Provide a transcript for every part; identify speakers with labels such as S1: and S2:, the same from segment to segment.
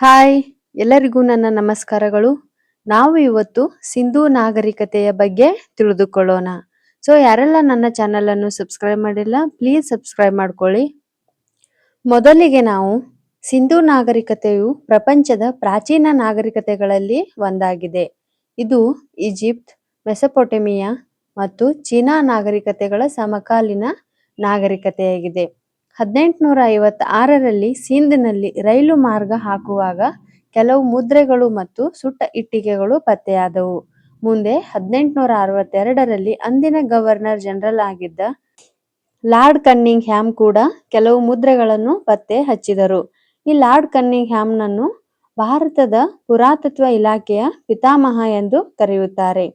S1: Hi, ಎಲ್ಲರಿಗೂ ನನ್ನ ನಮಸ್ಕಾರಗಳು. ನಾವು ಇವತ್ತು ಸಿಂಧೂ ನಾಗರಿಕತೆಯ ಬಗ್ಗೆ ತಿಳಿದುಕೊಳ್ಳೋಣ. ಸೊ ಯಾರೆಲ್ಲ ನನ್ನ ಚಾನೆಲ್ ಅನ್ನು ಸಬ್ಸ್ಕ್ರೈಬ್ ಮಾಡಿಲ್ಲ ಪ್ಲೀಸ್ ಸಬ್ಸ್ಕ್ರೈಬ್ ಮಾಡ್ಕೊಳ್ಳಿ. ಮೊದಲಿಗೆ ನಾವು ಸಿಂಧೂ ನಾಗರಿಕತೆಯು ಪ್ರಪಂಚದ ಪ್ರಾಚೀನ ನಾಗರಿಕತೆಗಳಲ್ಲಿ ಒಂದಾಗಿದೆ. ಇದು ಈಜಿಪ್ಟ್, ಮೆಸಪೊಟೆಮಿಯಾ ಮತ್ತು ಚೀನಾ ನಾಗರಿಕತೆಗಳ ಸಮಕಾಲೀನ ನಾಗರಿಕತೆಯಾಗಿದೆ. ಹದಿನೆಂಟುನೂರ ಐವತ್ತಾರರಲ್ಲಿ ಸಿಂಧ್ನಲ್ಲಿ ರೈಲು ಮಾರ್ಗ ಹಾಕುವಾಗ ಕೆಲವು ಮುದ್ರೆಗಳು ಮತ್ತು ಸುಟ್ಟ ಇಟ್ಟಿಗೆಗಳು ಪತ್ತೆಯಾದವು. ಮುಂದೆ ಹದಿನೆಂಟುನೂರ ಅರವತ್ತೆರಡರಲ್ಲಿ ಅಂದಿನ ಗವರ್ನರ್ ಜನರಲ್ ಆಗಿದ್ದ ಲಾರ್ಡ್ ಕನ್ನಿಂಗ್ ಹ್ಯಾಮ್ ಕೂಡ ಕೆಲವು ಮುದ್ರೆಗಳನ್ನು ಪತ್ತೆ ಹಚ್ಚಿದರು. ಈ ಲಾರ್ಡ್ ಕನ್ನಿಂಗ್ ಹ್ಯಾಮ್ನನ್ನು ಭಾರತದ ಪುರಾತತ್ವ ಇಲಾಖೆಯ ಪಿತಾಮಹ ಎಂದು ಕರೆಯುತ್ತಾರೆ.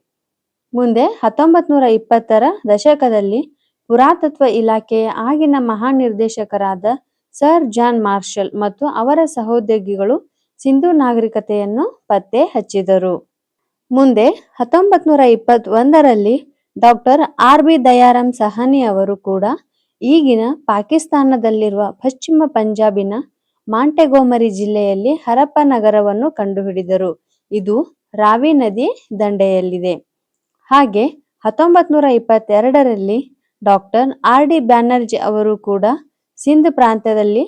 S1: ಮುಂದೆ ಹತ್ತೊಂಬತ್ ನೂರ ಇಪ್ಪತ್ತರ ದಶಕದಲ್ಲಿ ಪುರಾತತ್ವ ಇಲಾಖೆಯ ಆಗಿನ ಮಹಾನಿರ್ದೇಶಕರಾದ ಸರ್ ಜಾನ್ ಮಾರ್ಷಲ್ ಮತ್ತು ಅವರ ಸಹೋದ್ಯೋಗಿಗಳು ಸಿಂಧೂ ನಾಗರಿಕತೆಯನ್ನು ಪತ್ತೆ ಹಚ್ಚಿದರು. ಮುಂದೆ ಹತ್ತೊಂಬತ್ ನೂರ ಇಪ್ಪತ್ತ್ ಒಂದರಲ್ಲಿ doctor R B Dayaram Sahni ಅವರು ಕೂಡ ಈಗಿನ ಪಾಕಿಸ್ತಾನದಲ್ಲಿರುವ ಪಶ್ಚಿಮ ಪಂಜಾಬಿನ ಮಾಂಟೆಗೋಮರಿ ಜಿಲ್ಲೆಯಲ್ಲಿ ಹರಪ್ಪ ನಗರವನ್ನು ಕಂಡುಹಿಡಿದರು. ಇದು ರಾವಿ ನದಿ ದಂಡೆಯಲ್ಲಿದೆ. ಹಾಗೆ ಹತ್ತೊಂಬತ್ ನೂರ ಇಪ್ಪತ್ತೆರಡರಲ್ಲಿ ಡಾಕ್ಟರ್ ಆರ್ ಡಿ ಬ್ಯಾನರ್ಜಿ ಅವರು ಕೂಡ ಸಿಂಧ್ ಪ್ರಾಂತ್ಯದಲ್ಲಿ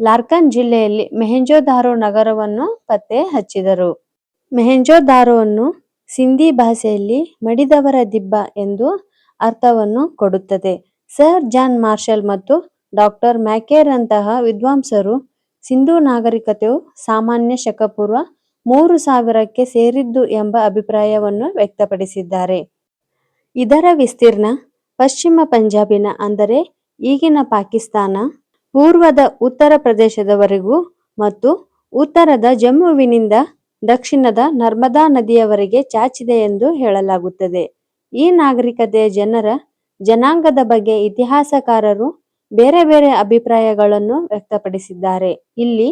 S1: ಲಾರ್ಕನ್ ಜಿಲ್ಲೆಯಲ್ಲಿ ಮೆಹೆಂಜೋದಾರೋ ನಗರವನ್ನು ಪತ್ತೆ ಹಚ್ಚಿದರು. ಮೆಹೆಂಜೋದಾರೋವನ್ನು ಸಿಂಧಿ ಭಾಷೆಯಲ್ಲಿ ಮಡಿದವರ ದಿಬ್ಬ ಎಂದು ಅರ್ಥವನ್ನು ಕೊಡುತ್ತದೆ. ಸರ್ ಜಾನ್ ಮಾರ್ಷಲ್ ಮತ್ತು ಡಾಕ್ಟರ್ ಮ್ಯಾಕೇರಂತಹ ವಿದ್ವಾಂಸರು ಸಿಂಧೂ ನಾಗರಿಕತೆಯು ಸಾಮಾನ್ಯ ಶಕಪೂರ್ವ ಮೂರು ಸಾವಿರಕ್ಕೆ ಸೇರಿದ್ದು ಎಂಬ ಅಭಿಪ್ರಾಯವನ್ನು ವ್ಯಕ್ತಪಡಿಸಿದ್ದಾರೆ. ಇದರ ವಿಸ್ತೀರ್ಣ ಪಶ್ಚಿಮ ಪಂಜಾಬಿನ ಅಂದರೆ ಈಗಿನ ಪಾಕಿಸ್ತಾನ, ಪೂರ್ವದ ಉತ್ತರ ಪ್ರದೇಶದವರೆಗೂ ಮತ್ತು ಉತ್ತರದ ಜಮ್ಮುವಿನಿಂದ ದಕ್ಷಿಣದ ನರ್ಮದಾ ನದಿಯವರೆಗೆ ಚಾಚಿದೆ ಎಂದು ಹೇಳಲಾಗುತ್ತದೆ. ಈ ನಾಗರಿಕತೆಯ ಜನರ ಜನಾಂಗದ ಬಗ್ಗೆ ಇತಿಹಾಸಕಾರರು ಬೇರೆ ಬೇರೆ ಅಭಿಪ್ರಾಯಗಳನ್ನು ವ್ಯಕ್ತಪಡಿಸಿದ್ದಾರೆ. ಇಲ್ಲಿ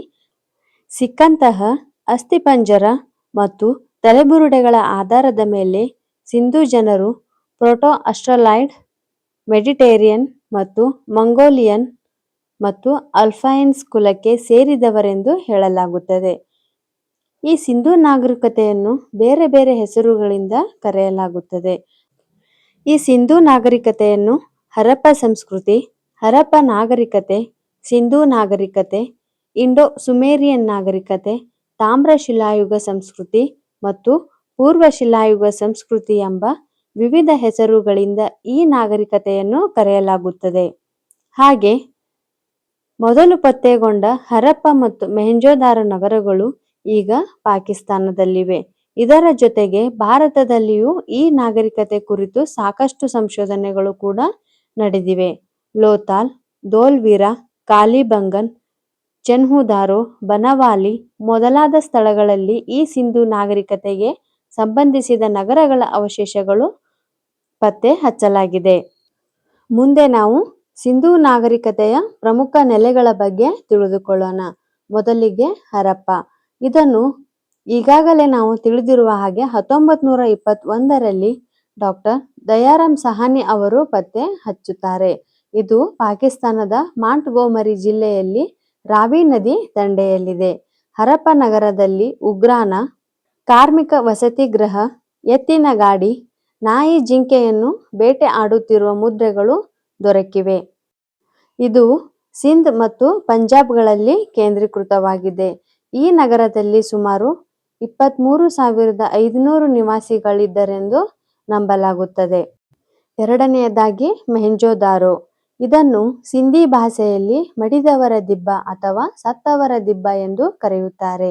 S1: ಸಿಕ್ಕಂತಹ ಅಸ್ಥಿಪಂಜರ ಮತ್ತು ತಲೆಬುರುಡೆಗಳ ಆಧಾರದ ಮೇಲೆ ಸಿಂಧೂ ಜನರು ಪ್ರೋಟೋ ಅಸ್ಟ್ರಲಾಯ್ಡ್ ಮೆಡಿಟೇರಿಯನ್ ಮತ್ತು ಮಂಗೋಲಿಯನ್ ಮತ್ತು ಅಲ್ಫೈನ್ಸ್ ಕುಲಕ್ಕೆ ಸೇರಿದವರೆಂದು ಹೇಳಲಾಗುತ್ತದೆ. ಈ ಸಿಂಧೂ ನಾಗರಿಕತೆಯನ್ನು ಬೇರೆ ಬೇರೆ ಹೆಸರುಗಳಿಂದ ಕರೆಯಲಾಗುತ್ತದೆ. ಈ ಸಿಂಧೂ ನಾಗರಿಕತೆಯನ್ನು ಹರಪ್ಪ ಸಂಸ್ಕೃತಿ ಹರಪ್ಪ ನಾಗರಿಕತೆ, ಸಿಂಧೂ ನಾಗರಿಕತೆ, ಇಂಡೋ ಸುಮೇರಿಯನ್ ನಾಗರಿಕತೆ, ತಾಮ್ರ ಶಿಲಾಯುಗ ಸಂಸ್ಕೃತಿ ಮತ್ತು ಪೂರ್ವ ಶಿಲಾಯುಗ ಸಂಸ್ಕೃತಿ ಎಂಬ ವಿವಿಧ ಹೆಸರುಗಳಿಂದ ಈ ನಾಗರಿಕತೆಯನ್ನು ಕರೆಯಲಾಗುತ್ತದೆ. ಹಾಗೆ, ಮೊದಲು ಪತ್ತೆಗೊಂಡ ಹರಪ್ಪ ಮತ್ತು ಮೆಹಂಜೋದಾರ ನಗರಗಳು ಈಗ ಪಾಕಿಸ್ತಾನದಲ್ಲಿವೆ. ಇದರ ಜೊತೆಗೆ ಭಾರತದಲ್ಲಿಯೂ ಈ ನಾಗರಿಕತೆ ಕುರಿತು ಸಾಕಷ್ಟು ಸಂಶೋಧನೆಗಳು ಕೂಡ ನಡೆದಿವೆ. ಲೋತಾಲ್, ದೋಲ್ವೀರ, ಕಾಲಿಬಂಗನ್, ಚೆನ್ಹುದಾರೋ, ಬನವಾಲಿ ಮೊದಲಾದ ಸ್ಥಳಗಳಲ್ಲಿ ಈ ಸಿಂಧೂ ನಾಗರಿಕತೆಗೆ ಸಂಬಂಧಿಸಿದ ನಗರಗಳ ಅವಶೇಷಗಳು ಪತ್ತೆ ಹಚ್ಚಲಾಗಿದೆ. ಮುಂದೆ ನಾವು ಸಿಂಧೂ ನಾಗರಿಕತೆಯ ಪ್ರಮುಖ ನೆಲೆಗಳ ಬಗ್ಗೆ ತಿಳಿದುಕೊಳ್ಳೋಣ. ಮೊದಲಿಗೆ ಹರಪ್ಪ. ಇದನ್ನು ಈಗಾಗಲೇ ನಾವು ತಿಳಿದಿರುವ ಹಾಗೆ ಹತ್ತೊಂಬತ್ ನೂರ ಇಪ್ಪತ್ತ್ ಒಂದರಲ್ಲಿ ಡಾಕ್ಟರ್ ದಯಾರಾಮ್ ಸಹಾನಿ ಅವರು ಪತ್ತೆ ಹಚ್ಚುತ್ತಾರೆ. ಇದು ಪಾಕಿಸ್ತಾನದ ಮಾಂಟ್ ಗೋಮರಿ ಜಿಲ್ಲೆಯಲ್ಲಿ ರಾವಿ ನದಿ ದಂಡೆಯಲ್ಲಿದೆ. ಹರಪ್ಪ ನಗರದಲ್ಲಿ ಉಗ್ರಾಣ ಕಾರ್ಮಿಕ ವಸತಿ ಗೃಹ, ಎತ್ತಿನ ಗಾಡಿ ನಾಯಿ ಜಿಂಕೆಯನ್ನು ಬೇಟೆ ಆಡುತ್ತಿರುವ ಮುದ್ರೆಗಳು ದೊರಕಿವೆ. ಇದು ಸಿಂಧ್ ಮತ್ತು ಪಂಜಾಬ್ಗಳಲ್ಲಿ ಕೇಂದ್ರೀಕೃತವಾಗಿದೆ. ಈ ನಗರದಲ್ಲಿ ಸುಮಾರು ಇಪ್ಪತ್ತ್ಮೂರು ಸಾವಿರದ ಐದುನೂರು ನಿವಾಸಿಗಳಿದ್ದರೆಂದು ನಂಬಲಾಗುತ್ತದೆ. ಎರಡನೆಯದಾಗಿ ಮೆಹೆಂಜೋದಾರೋ. ಇದನ್ನು ಸಿಂಧಿ ಭಾಷೆಯಲ್ಲಿ ಮಡಿದವರ ದಿಬ್ಬ ಅಥವಾ ಸತ್ತವರ ದಿಬ್ಬ ಎಂದು ಕರೆಯುತ್ತಾರೆ.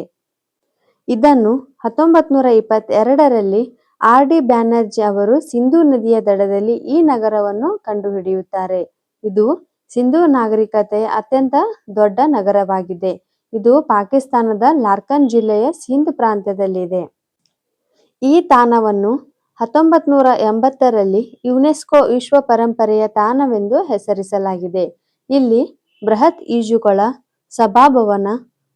S1: ಇದನ್ನು ಹತ್ತೊಂಬತ್ನೂರ ಇಪ್ಪತ್ತೆರಡರಲ್ಲಿ ಆರ್ ಡಿ ಬ್ಯಾನರ್ಜಿ ಅವರು ಸಿಂಧೂ ನದಿಯ ದಡದಲ್ಲಿ ಈ ನಗರವನ್ನು ಕಂಡುಹಿಡಿಯುತ್ತಾರೆ. ಇದು ಸಿಂಧೂ ನಾಗರಿಕತೆಯ ಅತ್ಯಂತ ದೊಡ್ಡ ನಗರವಾಗಿದೆ. ಇದು ಪಾಕಿಸ್ತಾನದ ಲಾರ್ಕನ್ ಜಿಲ್ಲೆಯ ಸಿಂಧ್ ಪ್ರಾಂತ್ಯದಲ್ಲಿದೆ. ಈ ತಾಣವನ್ನು ಹತ್ತೊಂಬತ್ ನೂರ ಎಂಬತ್ತರಲ್ಲಿ ಯುನೆಸ್ಕೋ ವಿಶ್ವ ಪರಂಪರೆಯ ತಾಣವೆಂದು ಹೆಸರಿಸಲಾಗಿದೆ. ಇಲ್ಲಿ ಬೃಹತ್ ಈಜುಕೊಳ, ಸಭಾಭವನ,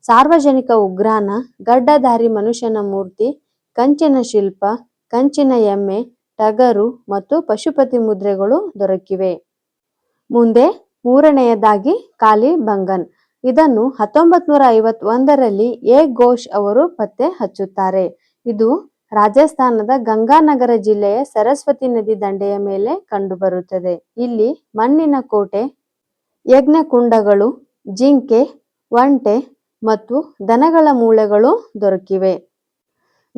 S1: ಸಾರ್ವಜನಿಕ ಉಗ್ರಾಣ, ಗಡ್ಡಧಾರಿ ಮನುಷ್ಯನ ಮೂರ್ತಿ, ಕಂಚಿನ ಶಿಲ್ಪ ಕಂಚಿನ ಎಮ್ಮೆ, ಟಗರು ಮತ್ತು ಪಶುಪತಿ ಮುದ್ರೆಗಳು ದೊರಕಿವೆ. ಮುಂದೆ ಮೂರನೆಯದಾಗಿ ಕಾಲಿ ಬಂಗನ್. ಇದನ್ನು ಹತ್ತೊಂಬತ್ ನೂರ ಐವತ್ತೊಂದರಲ್ಲಿ ಎ. ಘೋಷ್ ಅವರು ಪತ್ತೆ ಹಚ್ಚುತ್ತಾರೆ. ಇದು ರಾಜಸ್ಥಾನದ ಗಂಗಾನಗರ ಜಿಲ್ಲೆಯ ಸರಸ್ವತಿ ನದಿ ದಂಡೆಯ ಮೇಲೆ ಕಂಡುಬರುತ್ತದೆ. ಇಲ್ಲಿ ಮಣ್ಣಿನ ಕೋಟೆ, ಯಜ್ಞಕುಂಡಗಳು, ಜಿಂಕೆ, ಒಂಟೆ ಮತ್ತು ದನಗಳ ಮೂಳೆಗಳು ದೊರಕಿವೆ.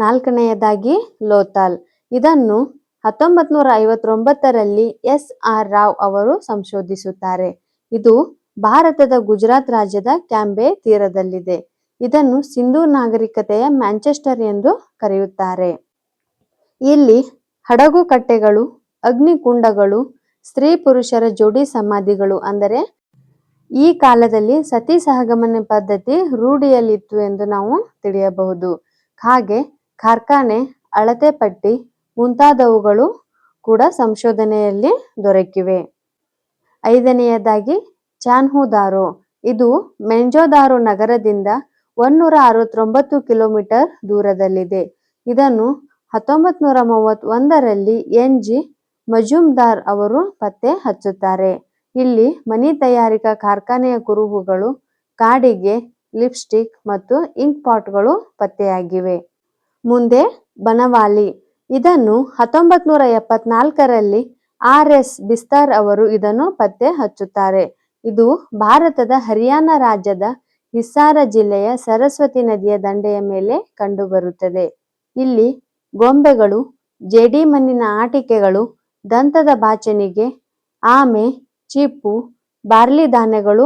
S1: ನಾಲ್ಕನೆಯದಾಗಿ ಲೋತಾಲ್. ಇದನ್ನು ಹತ್ತೊಂಬತ್ ನೂರ ಐವತ್ತೊಂಬತ್ತರಲ್ಲಿ ಎಸ್ ಆರ್ ರಾವ್ ಅವರು ಸಂಶೋಧಿಸುತ್ತಾರೆ. ಇದು ಭಾರತದ ಗುಜರಾತ್ ರಾಜ್ಯದ ಕ್ಯಾಂಬೆ ತೀರದಲ್ಲಿದೆ. ಇದನ್ನು ಸಿಂಧೂ ನಾಗರಿಕತೆಯ ಮ್ಯಾಂಚೆಸ್ಟರ್ ಎಂದು ಕರೆಯುತ್ತಾರೆ. ಇಲ್ಲಿ ಹಡಗು ಕಟ್ಟೆಗಳು, ಅಗ್ನಿಕುಂಡಗಳು, ಸ್ತ್ರೀ ಪುರುಷರ ಜೋಡಿ ಸಮಾಧಿಗಳು ಅಂದರೆ ಈ ಕಾಲದಲ್ಲಿ ಸತಿ ಸಹಗಮನ ಪದ್ಧತಿ ರೂಢಿಯಲ್ಲಿತ್ತು ಎಂದು ನಾವು ತಿಳಿಯಬಹುದು. ಹಾಗೆ ಕಾರ್ಖಾನೆ, ಅಳತೆ ಪಟ್ಟಿ ಮುಂತಾದವುಗಳು ಕೂಡ ಸಂಶೋಧನೆಯಲ್ಲಿ ದೊರಕಿವೆ. ಐದನೆಯದಾಗಿ ಚಾನ್ಹುದಾರೋ. ಇದು ಮೆಂಜೋದಾರು ನಗರದಿಂದ ಒನ್ನೂರ ಅರವತ್ತೊಂಬತ್ತು ಕಿಲೋಮೀಟರ್ ದೂರದಲ್ಲಿದೆ. ಇದನ್ನು ಹತ್ತೊಂಬತ್ ನೂರ ಮೂವತ್ತೊಂದರಲ್ಲಿ ಎನ್. ಜಿ. ಮಜುಮ್ದಾರ್ ಅವರು ಪತ್ತೆ ಹಚ್ಚುತ್ತಾರೆ. ಇಲ್ಲಿ ಮನಿ ತಯಾರಿಕಾ ಕಾರ್ಖಾನೆಯ ಕುರುಹುಗಳು, ಕಾಡಿಗೆ ಲಿಪ್ಸ್ಟಿಕ್ ಮತ್ತು ಇಂಕ್ ಪಾಟ್ಗಳು ಪತ್ತೆಯಾಗಿವೆ. ಮುಂದೆ ಬನವಾಲಿ. ಇದನ್ನು ಹತ್ತೊಂಬತ್ ನೂರ ಎಪ್ಪತ್ನಾಲ್ಕರಲ್ಲಿ ಆರ್ ಎಸ್ ಬಿಸ್ತಾರ್ ಅವರು ಇದನ್ನು ಪತ್ತೆ ಹಚ್ಚುತ್ತಾರೆ. ಇದು ಭಾರತದ ಹರಿಯಾಣ ರಾಜ್ಯದ ಹಿಸ್ಸಾರ ಜಿಲ್ಲೆಯ ಸರಸ್ವತಿ ನದಿಯ ದಂಡೆಯ ಮೇಲೆ ಕಂಡುಬರುತ್ತದೆ. ಇಲ್ಲಿ ಗೊಂಬೆಗಳು ಜೇಡಿಮಣ್ಣಿನ ಆಟಿಕೆಗಳು, ದಂತದ ಬಾಚಣಿಗೆ, ಆಮೆ, ಚಿಪ್ಪು, ಬಾರ್ಲಿ ಧಾನ್ಯಗಳು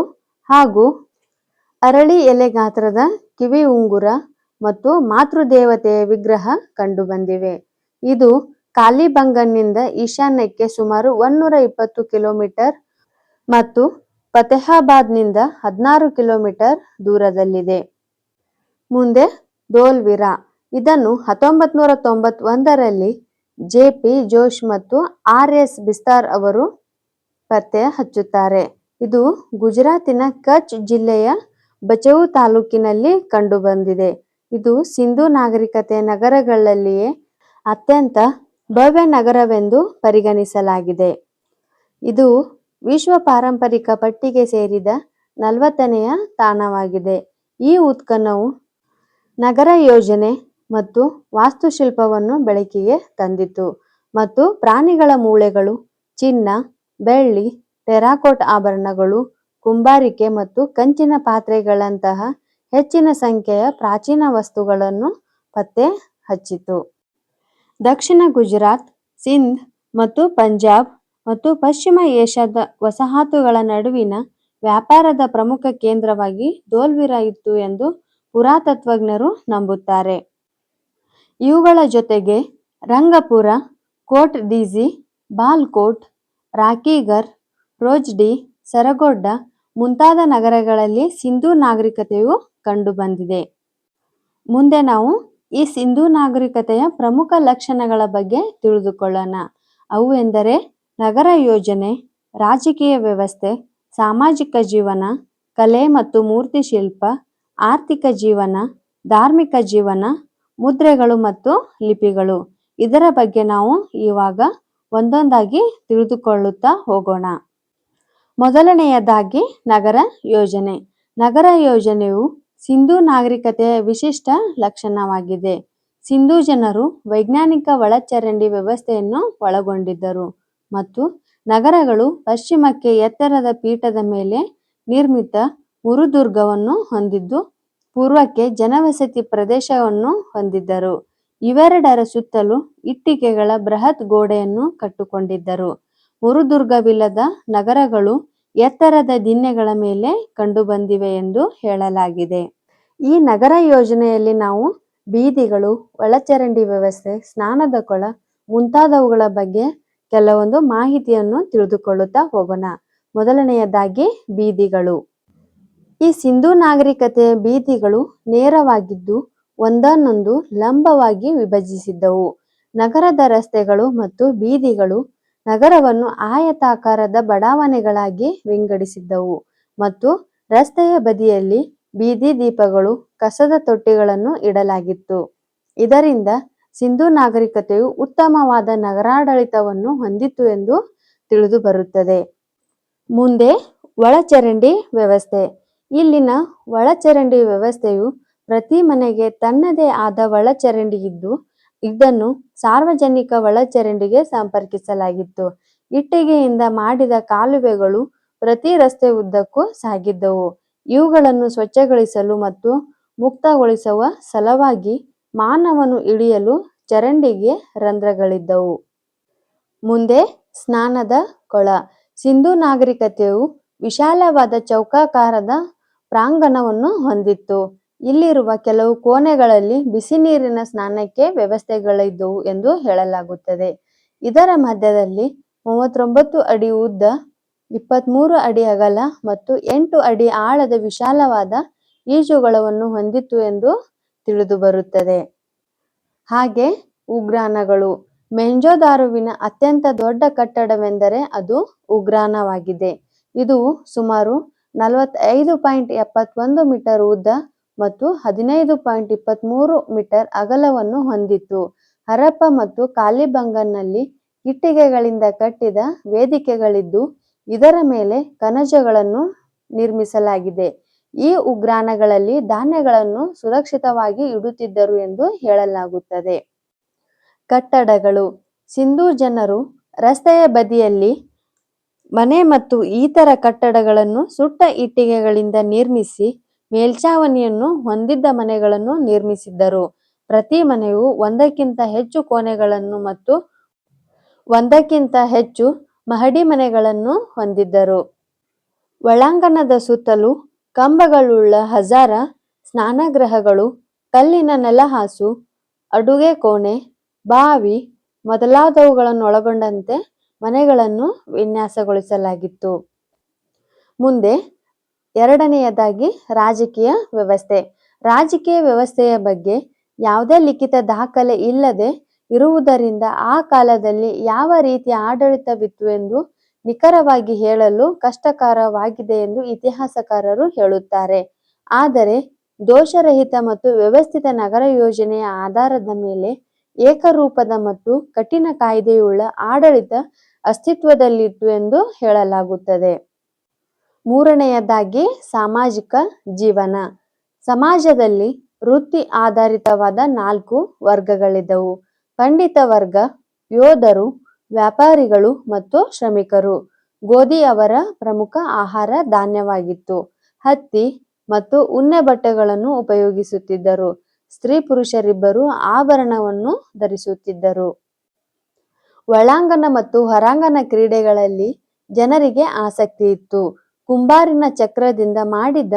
S1: ಹಾಗೂ ಅರಳಿ ಎಲೆ ಗಾತ್ರದ ಕಿವಿ ಉಂಗುರ ಮತ್ತು ಮಾತೃದೇವತೆಯ ವಿಗ್ರಹ ಕಂಡುಬಂದಿವೆ ಇದು ಕಾಲಿಬಂಗನ್ನಿಂದ ಈಶಾನ್ಯಕ್ಕೆ ಸುಮಾರು ಒಂದೂರ ಇಪ್ಪತ್ತು ಕಿಲೋಮೀಟರ್ ಮತ್ತು ಫತೇಹಾಬಾದ್ನಿಂದ ಹದಿನಾರು ಕಿಲೋಮೀಟರ್ ದೂರದಲ್ಲಿದೆ. ಮುಂದೆ ಧೋಲ್ವಿರಾ ಇದನ್ನು ಹತ್ತೊಂಬತ್ ನೂರ ತೊಂಬತ್ತೊಂದರಲ್ಲಿ ಜೆ ಪಿ ಜೋಶ್ ಮತ್ತು ಆರ್ ಎಸ್ ಬಿಸ್ತಾರ್ ಅವರು ಪತ್ತೆ ಹಚ್ಚುತ್ತಾರೆ. ಇದು ಗುಜರಾತಿನ ಕಚ್ ಜಿಲ್ಲೆಯ ಬಚೌ ತಾಲೂಕಿನಲ್ಲಿ ಕಂಡುಬಂದಿದೆ ಇದು ಸಿಂಧೂ ನಾಗರಿಕತೆ ನಗರಗಳಲ್ಲಿಯೇ ಅತ್ಯಂತ ಭವ್ಯ ನಗರವೆಂದು ಪರಿಗಣಿಸಲಾಗಿದೆ. ಇದು ವಿಶ್ವ ಪಾರಂಪರಿಕ ಪಟ್ಟಿಗೆ ಸೇರಿದ ನಲವತ್ತನೆಯ ತಾಣವಾಗಿದೆ. ಈ ಉತ್ಖನವು ನಗರ ಯೋಜನೆ ಮತ್ತು ವಾಸ್ತುಶಿಲ್ಪವನ್ನು ಬೆಳಕಿಗೆ ತಂದಿತು ಮತ್ತು ಪ್ರಾಣಿಗಳ ಮೂಳೆಗಳು, ಚಿನ್ನ, ಬೆಳ್ಳಿ, ಟೆರಾಕೋಟ್ ಆಭರಣಗಳು, ಕುಂಬಾರಿಕೆ ಮತ್ತು ಕಂಚಿನ ಪಾತ್ರೆಗಳಂತಹ ಹೆಚ್ಚಿನ ಸಂಖ್ಯೆಯ ಪ್ರಾಚೀನ ವಸ್ತುಗಳನ್ನು ಪತ್ತೆ ಹಚ್ಚಿತು. ದಕ್ಷಿಣ ಗುಜರಾತ್, ಸಿಂಧ್ ಮತ್ತು ಪಂಜಾಬ್ ಮತ್ತು ಪಶ್ಚಿಮ ಏಷ್ಯಾದ ವಸಾಹತುಗಳ ನಡುವಿನ ವ್ಯಾಪಾರದ ಪ್ರಮುಖ ಕೇಂದ್ರವಾಗಿ ದೋಲ್ವಿರ ಇತ್ತು ಎಂದು ಪುರಾತತ್ವಜ್ಞರು ನಂಬುತ್ತಾರೆ. ಇವುಗಳ ಜೊತೆಗೆ ರಂಗಪುರ, ಕೋಟ್ ಡಿಜಿ ಬಾಲ್ಕೋಟ್ ರಾಕಿಗರ್ ರೋಜ್ಡಿ, ಸರಗೊಡ್ಡ ಮುಂತಾದ ನಗರಗಳಲ್ಲಿ ಸಿಂಧೂ ನಾಗರಿಕತೆಯು ಕಂಡುಬಂದಿದೆ ಮುಂದೆ ನಾವು ಈ ಸಿಂಧೂ ನಾಗರಿಕತೆಯ ಪ್ರಮುಖ ಲಕ್ಷಣಗಳ ಬಗ್ಗೆ ತಿಳಿದುಕೊಳ್ಳೋಣ. ಅವು ಎಂದರೆ ನಗರ ಯೋಜನೆ, ರಾಜಕೀಯ ವ್ಯವಸ್ಥೆ, ಸಾಮಾಜಿಕ ಜೀವನ, ಕಲೆ ಮತ್ತು ಮೂರ್ತಿ ಶಿಲ್ಪ, ಆರ್ಥಿಕ ಜೀವನ, ಧಾರ್ಮಿಕ ಜೀವನ, ಮುದ್ರೆಗಳು ಮತ್ತು ಲಿಪಿಗಳು. ಇದರ ಬಗ್ಗೆ ನಾವು ಇವಾಗ ಒಂದೊಂದಾಗಿ ತಿಳಿದುಕೊಳ್ಳುತ್ತಾ ಹೋಗೋಣ. ಮೊದಲನೆಯದಾಗಿ ನಗರ ಯೋಜನೆ. ನಗರ ಯೋಜನೆಯು ಸಿಂಧೂ ನಾಗರಿಕತೆಯ ವಿಶಿಷ್ಟ ಲಕ್ಷಣವಾಗಿದೆ. ಸಿಂಧೂ ಜನರು ವೈಜ್ಞಾನಿಕ ಒಳಚರಂಡಿ ವ್ಯವಸ್ಥೆಯನ್ನು ಒಳಗೊಂಡಿದ್ದರು ಮತ್ತು ನಗರಗಳು ಪಶ್ಚಿಮಕ್ಕೆ ಎತ್ತರದ ಪೀಠದ ಮೇಲೆ ನಿರ್ಮಿತ ಉರುದುರ್ಗವನ್ನು ಹೊಂದಿದ್ದು, ಪೂರ್ವಕ್ಕೆ ಜನವಸತಿ ಪ್ರದೇಶವನ್ನು ಹೊಂದಿದ್ದರು. ಇವೆರಡರ ಸುತ್ತಲೂ ಇಟ್ಟಿಗೆಗಳ ಬೃಹತ್ ಗೋಡೆಯನ್ನು ಕಟ್ಟಿಕೊಂಡಿದ್ದರು. ಉರುದುರ್ಗವಿಲ್ಲದ ನಗರಗಳು ಎತ್ತರದ ದಿಣ್ಣೆಗಳ ಮೇಲೆ ಕಂಡುಬಂದಿವೆ ಎಂದು ಹೇಳಲಾಗಿದೆ. ಈ ನಗರ ಯೋಜನೆಯಲ್ಲಿ ನಾವು ಬೀದಿಗಳು, ಒಳಚರಂಡಿ ವ್ಯವಸ್ಥೆ, ಸ್ನಾನದ ಕೊಳ ಮುಂತಾದವುಗಳ ಬಗ್ಗೆ ಕೆಲವೊಂದು ಮಾಹಿತಿಯನ್ನು ತಿಳಿದುಕೊಳ್ಳುತ್ತಾ ಹೋಗೋಣ. ಮೊದಲನೆಯದಾಗಿ ಬೀದಿಗಳು. ಈ ಸಿಂಧೂ ನಾಗರಿಕತೆಯ ಬೀದಿಗಳು ನೇರವಾಗಿದ್ದು ಒಂದನ್ನೊಂದು ಲಂಬವಾಗಿ ವಿಭಜಿಸಿದ್ದವು. ನಗರದ ರಸ್ತೆಗಳು ಮತ್ತು ಬೀದಿಗಳು ನಗರವನ್ನು ಆಯತಾಕಾರದ ಬಡಾವಣೆಗಳಾಗಿ ವಿಂಗಡಿಸಿದ್ದವು ಮತ್ತು ರಸ್ತೆಯ ಬದಿಯಲ್ಲಿ ಬೀದಿ ದೀಪಗಳು ಕಸದ ತೊಟ್ಟಿಗಳನ್ನು ಇಡಲಾಗಿತ್ತು. ಇದರಿಂದ ಸಿಂಧೂ ನಾಗರಿಕತೆಯು ಉತ್ತಮವಾದ ನಗರಾಡಳಿತವನ್ನು ಹೊಂದಿತ್ತು ಎಂದು ತಿಳಿದು ಬರುತ್ತದೆ. ಮುಂದೆ ಒಳಚರಂಡಿ ವ್ಯವಸ್ಥೆ. ಇಲ್ಲಿನ ಒಳಚರಂಡಿ ವ್ಯವಸ್ಥೆಯು ಪ್ರತಿ ಮನೆಗೆ ತನ್ನದೇ ಆದ ಒಳಚರಂಡಿ ಇದ್ದು, ಇದನ್ನು ಸಾರ್ವಜನಿಕ ಒಳಚರಂಡಿಗೆ ಸಂಪರ್ಕಿಸಲಾಗಿತ್ತು. ಇಟ್ಟಿಗೆಯಿಂದ ಮಾಡಿದ ಕಾಲುವೆಗಳು ಪ್ರತಿ ರಸ್ತೆ ಉದ್ದಕ್ಕೂ ಸಾಗಿದ್ದವು. ಇವುಗಳನ್ನು ಸ್ವಚ್ಛಗೊಳಿಸಲು ಮತ್ತು ಮುಕ್ತಗೊಳಿಸುವ ಸಲುವಾಗಿ ಮಾನವನು ಇಳಿಯಲು ಚರಂಡಿಗೆ ರಂಧ್ರಗಳಿದ್ದವು. ಮುಂದೆ ಸ್ನಾನದ ಕೊಳ. ಸಿಂಧೂ ನಾಗರಿಕತೆಯು ವಿಶಾಲವಾದ ಚೌಕಾಕಾರದ ಪ್ರಾಂಗಣವನ್ನು ಹೊಂದಿತ್ತು. ಇಲ್ಲಿರುವ ಕೆಲವು ಕೋಣೆಗಳಲ್ಲಿ ಬಿಸಿ ನೀರಿನ ಸ್ನಾನಕ್ಕೆ ವ್ಯವಸ್ಥೆಗಳಿದ್ದವು ಎಂದು ಹೇಳಲಾಗುತ್ತದೆ. ಇದರ ಮಧ್ಯದಲ್ಲಿ ಮೂವತ್ತೊಂಬತ್ತು ಅಡಿ ಉದ್ದ ಇಪ್ಪತ್ಮೂರು ಅಡಿ ಅಗಲ ಮತ್ತು ಎಂಟು ಅಡಿ ಆಳದ ವಿಶಾಲವಾದ ಈಜುಗಳವನ್ನು ಹೊಂದಿತ್ತು ಎಂದು ತಿಳಿದುಬರುತ್ತದೆ ಹಾಗೆ ಉಗ್ರಾಣಗಳು ಮೆಂಜೋದಾರುವಿನ ಅತ್ಯಂತ ದೊಡ್ಡ ಕಟ್ಟಡವೆಂದರೆ ಅದು ಉಗ್ರಾಣವಾಗಿದೆ ಇದು ಸುಮಾರು ನಲವತ್ತೈದು ಪಾಯಿಂಟ್ ಎಪ್ಪತ್ತೊಂದು ಮೀಟರ್ ಉದ್ದ ಮತ್ತು ಹದಿನೈದು ಪಾಯಿಂಟ್ ಇಪ್ಪತ್ಮೂರು ಮೀಟರ್ ಅಗಲವನ್ನು ಹೊಂದಿತ್ತು. ಹರಪ್ಪ ಮತ್ತು ಕಾಲಿಬಂಗನ್ನಲ್ಲಿ ಇಟ್ಟಿಗೆಗಳಿಂದ ಕಟ್ಟಿದ ವೇದಿಕೆಗಳಿದ್ದು ಇದರ ಮೇಲೆ ಕಣಜಗಳನ್ನು ನಿರ್ಮಿಸಲಾಗಿದೆ. ಈ ಉಗ್ರಾಣಗಳಲ್ಲಿ ಧಾನ್ಯಗಳನ್ನು ಸುರಕ್ಷಿತವಾಗಿ ಇಡುತ್ತಿದ್ದರು ಎಂದು ಹೇಳಲಾಗುತ್ತದೆ. ಕಟ್ಟಡಗಳು. ಸಿಂಧೂ ಜನರು ರಸ್ತೆಯ ಬದಿಯಲ್ಲಿ ಮನೆ ಮತ್ತು ಇತರ ಕಟ್ಟಡಗಳನ್ನು ಸುಟ್ಟ ಇಟ್ಟಿಗೆಗಳಿಂದ ನಿರ್ಮಿಸಿ ಮೇಲ್ಛಾವಣಿಯನ್ನು ಹೊಂದಿದ್ದ ಮನೆಗಳನ್ನು ನಿರ್ಮಿಸಿದ್ದರು. ಪ್ರತಿ ಮನೆಯು ಒಂದಕ್ಕಿಂತ ಹೆಚ್ಚು ಕೋಣೆಗಳನ್ನು ಮತ್ತು ಒಂದಕ್ಕಿಂತ ಹೆಚ್ಚು ಮಹಡಿ ಮನೆಗಳನ್ನು ಹೊಂದಿದ್ದರು. ಒಳಾಂಗಣದ ಸುತ್ತಲೂ ಕಂಬಗಳುಳ್ಳ ಹಜಾರ ಸ್ನಾನಗೃಹಗಳು, ಕಲ್ಲಿನ ನೆಲಹಾಸು ಅಡುಗೆ ಕೋಣೆ, ಬಾವಿ ಮೊದಲಾದವುಗಳನ್ನೊಳಗೊಂಡಂತೆ ಮನೆಗಳನ್ನು ವಿನ್ಯಾಸಗೊಳಿಸಲಾಗಿತ್ತು. ಮುಂದೆ ಎರಡನೆಯದಾಗಿ ರಾಜಕೀಯ ವ್ಯವಸ್ಥೆ. ರಾಜಕೀಯ ವ್ಯವಸ್ಥೆಯ ಬಗ್ಗೆ ಯಾವುದೇ ಲಿಖಿತ ದಾಖಲೆ ಇಲ್ಲದೆ ಇರುವುದರಿಂದ ಆ ಕಾಲದಲ್ಲಿ ಯಾವ ರೀತಿಯ ಆಡಳಿತವಿತ್ತು ಎಂದು ನಿಖರವಾಗಿ ಹೇಳಲು ಕಷ್ಟಕರವಾಗಿದೆ ಎಂದು ಇತಿಹಾಸಕಾರರು ಹೇಳುತ್ತಾರೆ. ಆದರೆ ದೋಷರಹಿತ ಮತ್ತು ವ್ಯವಸ್ಥಿತ ನಗರ ಯೋಜನೆಯ ಆಧಾರದ ಮೇಲೆ ಏಕರೂಪದ ಮತ್ತು ಕಠಿಣ ಕಾಯ್ದೆಯುಳ್ಳ ಆಡಳಿತ ಅಸ್ತಿತ್ವದಲ್ಲಿತ್ತು ಎಂದು ಹೇಳಲಾಗುತ್ತದೆ. ಮೂರನೆಯದಾಗಿ ಸಾಮಾಜಿಕ ಜೀವನ. ಸಮಾಜದಲ್ಲಿ ವೃತ್ತಿ ಆಧಾರಿತವಾದ ನಾಲ್ಕು ವರ್ಗಗಳಿದ್ದವು. ಪಂಡಿತ ವರ್ಗ, ಯೋಧರು, ವ್ಯಾಪಾರಿಗಳು ಮತ್ತು ಶ್ರಮಿಕರು. ಗೋಧಿ ಅವರ ಪ್ರಮುಖ ಆಹಾರ ಧಾನ್ಯವಾಗಿತ್ತು. ಹತ್ತಿ ಮತ್ತು ಉಣ್ಣೆ ಬಟ್ಟೆಗಳನ್ನು ಉಪಯೋಗಿಸುತ್ತಿದ್ದರು. ಸ್ತ್ರೀ ಪುರುಷರಿಬ್ಬರು ಆಭರಣವನ್ನು ಧರಿಸುತ್ತಿದ್ದರು. ಒಳಾಂಗಣ ಮತ್ತು ಹೊರಾಂಗಣ ಕ್ರೀಡೆಗಳಲ್ಲಿ ಜನರಿಗೆ ಆಸಕ್ತಿ ಇತ್ತು. ಕುಂಬಾರಿನ ಚಕ್ರದಿಂದ ಮಾಡಿದ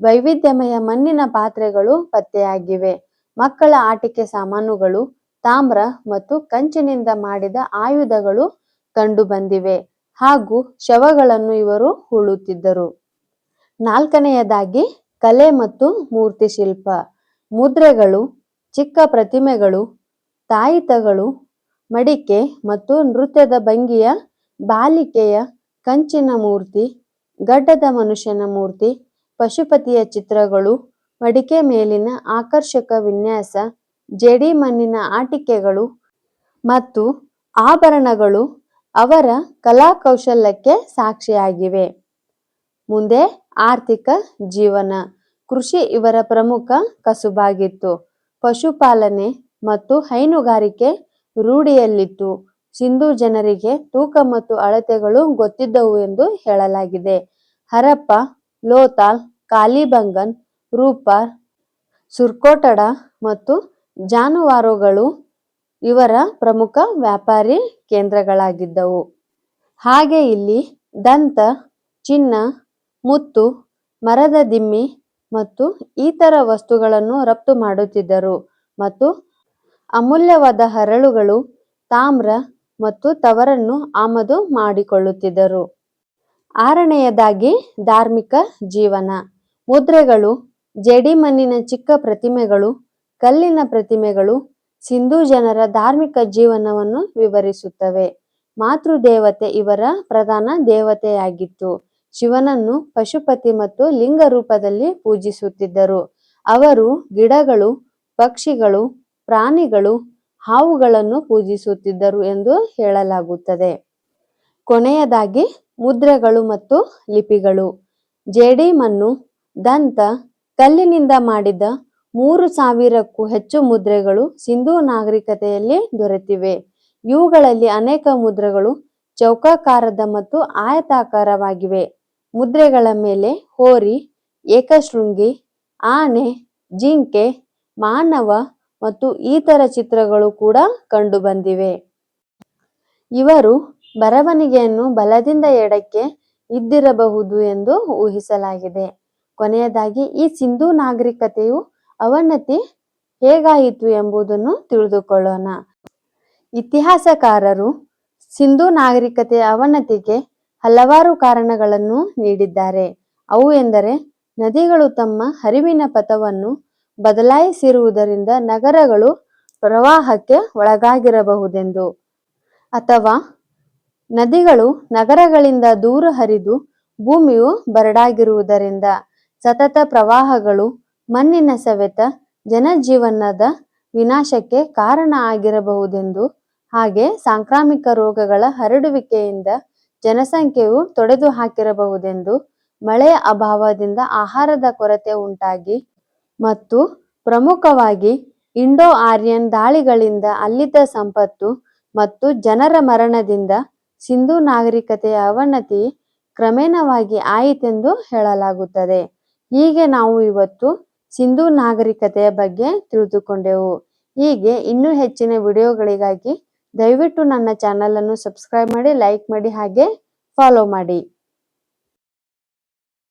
S1: ವೈವಿಧ್ಯಮಯ ಮಣ್ಣಿನ ಪಾತ್ರೆಗಳು ಪತ್ತೆಯಾಗಿವೆ. ಮಕ್ಕಳ ಆಟಿಕೆ ಸಾಮಾನುಗಳು ತಾಮ್ರ ಮತ್ತು ಕಂಚಿನಿಂದ ಮಾಡಿದ ಆಯುಧಗಳು ಕಂಡುಬಂದಿವೆ ಹಾಗೂ ಶವಗಳನ್ನು ಇವರು ಹೂಳುತ್ತಿದ್ದರು. ನಾಲ್ಕನೆಯದಾಗಿ ಕಲೆ ಮತ್ತು ಮೂರ್ತಿ ಶಿಲ್ಪ. ಮುದ್ರೆಗಳು, ಚಿಕ್ಕ ಪ್ರತಿಮೆಗಳು, ತಾಯಿತಗಳು, ಮಡಿಕೆ ಮತ್ತು ನೃತ್ಯದ ಭಂಗಿಯ ಬಾಲಿಕೆಯ ಕಂಚಿನ ಮೂರ್ತಿ, ಗಡ್ಡದ ಮನುಷ್ಯನ ಮೂರ್ತಿ, ಪಶುಪತಿಯ ಚಿತ್ರಗಳು, ಮಡಿಕೆ ಮೇಲಿನ ಆಕರ್ಷಕ ವಿನ್ಯಾಸ ಜೇಡಿಮಣ್ಣಿನ ಆಟಿಕೆಗಳು ಮತ್ತು ಆಭರಣಗಳು ಅವರ ಕಲಾಕೌಶಲಕ್ಕೆ ಸಾಕ್ಷಿಯಾಗಿವೆ. ಮುಂದೆ ಆರ್ಥಿಕ ಜೀವನ, ಕೃಷಿ ಇವರ ಪ್ರಮುಖ ಕಸುಬಾಗಿತ್ತು. ಪಶುಪಾಲನೆ ಮತ್ತು ಹೈನುಗಾರಿಕೆ ರೂಢಿಯಲ್ಲಿತ್ತು. ಸಿಂಧೂ ಜನರಿಗೆ ತೂಕ ಮತ್ತು ಅಳತೆಗಳು ಗೊತ್ತಿದ್ದವು ಎಂದು ಹೇಳಲಾಗಿದೆ. ಹರಪ್ಪ, ಲೋತಾಲ್, ಕಾಲಿಬಂಗನ್, ರೂಪಾರ್, ಸುರ್ಕೋಟಡ ಮತ್ತು ಜಾನುವಾರುಗಳು ಇವರ ಪ್ರಮುಖ ವ್ಯಾಪಾರಿ ಕೇಂದ್ರಗಳಾಗಿದ್ದವು. ಹಾಗೆ ಇಲ್ಲಿ ದಂತ, ಚಿನ್ನ, ಮುತ್ತು, ಮರದ ದಿಮ್ಮಿ ಮತ್ತು ಇತರ ವಸ್ತುಗಳನ್ನು ರಫ್ತು ಮಾಡುತ್ತಿದ್ದರು ಮತ್ತು ಅಮೂಲ್ಯವಾದ ಹರಳುಗಳು, ತಾಮ್ರ ಮತ್ತು ತವರನ್ನು ಆಮದು ಮಾಡಿಕೊಳ್ಳುತ್ತಿದ್ದರು. ಆರನೆಯದಾಗಿ ಧಾರ್ಮಿಕ ಜೀವನ. ಮುದ್ರೆಗಳು, ಜೇಡಿಮಣ್ಣಿನ ಚಿಕ್ಕ ಪ್ರತಿಮೆಗಳು ಕಲ್ಲಿನ ಪ್ರತಿಮೆಗಳು ಸಿಂಧೂ ಜನರ ಧಾರ್ಮಿಕ ಜೀವನವನ್ನು ವಿವರಿಸುತ್ತವೆ. ಮಾತೃದೇವತೆ ಇವರ ಪ್ರಧಾನ ದೇವತೆಯಾಗಿತ್ತು. ಶಿವನನ್ನು ಪಶುಪತಿ ಮತ್ತು ಲಿಂಗ ರೂಪದಲ್ಲಿ ಪೂಜಿಸುತ್ತಿದ್ದರು. ಅವರು ಗಿಡಗಳು, ಪಕ್ಷಿಗಳು, ಪ್ರಾಣಿಗಳು, ಹಾವುಗಳನ್ನು ಪೂಜಿಸುತ್ತಿದ್ದರು ಎಂದು ಹೇಳಲಾಗುತ್ತದೆ. ಕೊನೆಯದಾಗಿ ಮುದ್ರೆಗಳು ಮತ್ತು ಲಿಪಿಗಳು. ಜೇಡಿಮಣ್ಣು ದಂತ, ಕಲ್ಲಿನಿಂದ ಮಾಡಿದ ಮೂರು ಸಾವಿರಕ್ಕೂ ಹೆಚ್ಚು ಮುದ್ರೆಗಳು ಸಿಂಧೂ ನಾಗರಿಕತೆಯಲ್ಲಿ ದೊರೆತಿವೆ. ಇವುಗಳಲ್ಲಿ ಅನೇಕ ಮುದ್ರೆಗಳು ಚೌಕಾಕಾರದ ಮತ್ತು ಆಯತಾಕಾರವಾಗಿವೆ. ಮುದ್ರೆಗಳ ಮೇಲೆ ಹೋರಿ, ಏಕಶೃಂಗಿ, ಆನೆ, ಜಿಂಕೆ, ಮಾನವ ಮತ್ತು ಇತರ ಚಿತ್ರಗಳು ಕೂಡ ಕಂಡುಬಂದಿವೆ. ಇವರು ಬರವಣಿಗೆಯನ್ನು ಬಲದಿಂದ ಎಡಕ್ಕೆ ಇದ್ದಿರಬಹುದು ಎಂದು ಊಹಿಸಲಾಗಿದೆ. ಕೊನೆಯದಾಗಿ ಈ ಸಿಂಧೂ ನಾಗರಿಕತೆಯು ಅವನತಿ ಹೇಗಾಯಿತು ಎಂಬುದನ್ನು ತಿಳಿದುಕೊಳ್ಳೋಣ. ಇತಿಹಾಸಕಾರರು ಸಿಂಧೂ ನಾಗರಿಕತೆಯ ಅವನತಿಗೆ ಹಲವಾರು ಕಾರಣಗಳನ್ನು ನೀಡಿದ್ದಾರೆ. ಅವು ಎಂದರೆ, ನದಿಗಳು ತಮ್ಮ ಹರಿವಿನ ಪಥವನ್ನು ಬದಲಾಯಿಸಿರುವುದರಿಂದ ನಗರಗಳು ಪ್ರವಾಹಕ್ಕೆ ಒಳಗಾಗಿರಬಹುದೆಂದು. ಅಥವಾ, ನದಿಗಳು ನಗರಗಳಿಂದ ದೂರ ಹರಿದು ಭೂಮಿಯು ಬರಡಾಗಿರುವುದರಿಂದ ಸತತ ಪ್ರವಾಹಗಳು ಮಣ್ಣಿನ ಸವೆತ ಜನಜೀವನದ ವಿನಾಶಕ್ಕೆ ಕಾರಣ ಆಗಿರಬಹುದೆಂದು. ಹಾಗೆ ಸಾಂಕ್ರಾಮಿಕ ರೋಗಗಳ ಹರಡುವಿಕೆಯಿಂದ ಜನಸಂಖ್ಯೆಯು ತೊಡೆದು ಹಾಕಿರಬಹುದೆಂದು ಮಳೆಯ ಅಭಾವದಿಂದ ಆಹಾರದ ಕೊರತೆ ಉಂಟಾಗಿ ಮತ್ತು ಪ್ರಮುಖವಾಗಿ ಇಂಡೋ ಆರ್ಯನ್ ದಾಳಿಗಳಿಂದ ಅಲ್ಲಿದ್ದ ಸಂಪತ್ತು ಮತ್ತು ಜನರ ಮರಣದಿಂದ ಸಿಂಧೂ ನಾಗರಿಕತೆಯ ಅವನತಿ ಕ್ರಮೇಣವಾಗಿ ಆಯಿತೆಂದು ಹೇಳಲಾಗುತ್ತದೆ. ಹೀಗೆ ನಾವು ಇವತ್ತು ಸಿಂಧೂ ನಾಗರಿಕತೆಯ ಬಗ್ಗೆ ತಿಳಿದುಕೊಂಡೆವು. ಹೀಗೆ ಇನ್ನೂ ಹೆಚ್ಚಿನ ವಿಡಿಯೋಗಳಿಗಾಗಿ ದಯವಿಟ್ಟು ನನ್ನ ಚಾನಲನ್ನು ಸಬ್ಸ್ಕ್ರೈಬ್ ಮಾಡಿ, ಲೈಕ್ ಮಾಡಿ ಹಾಗೆ ಫಾಲೋ ಮಾಡಿ.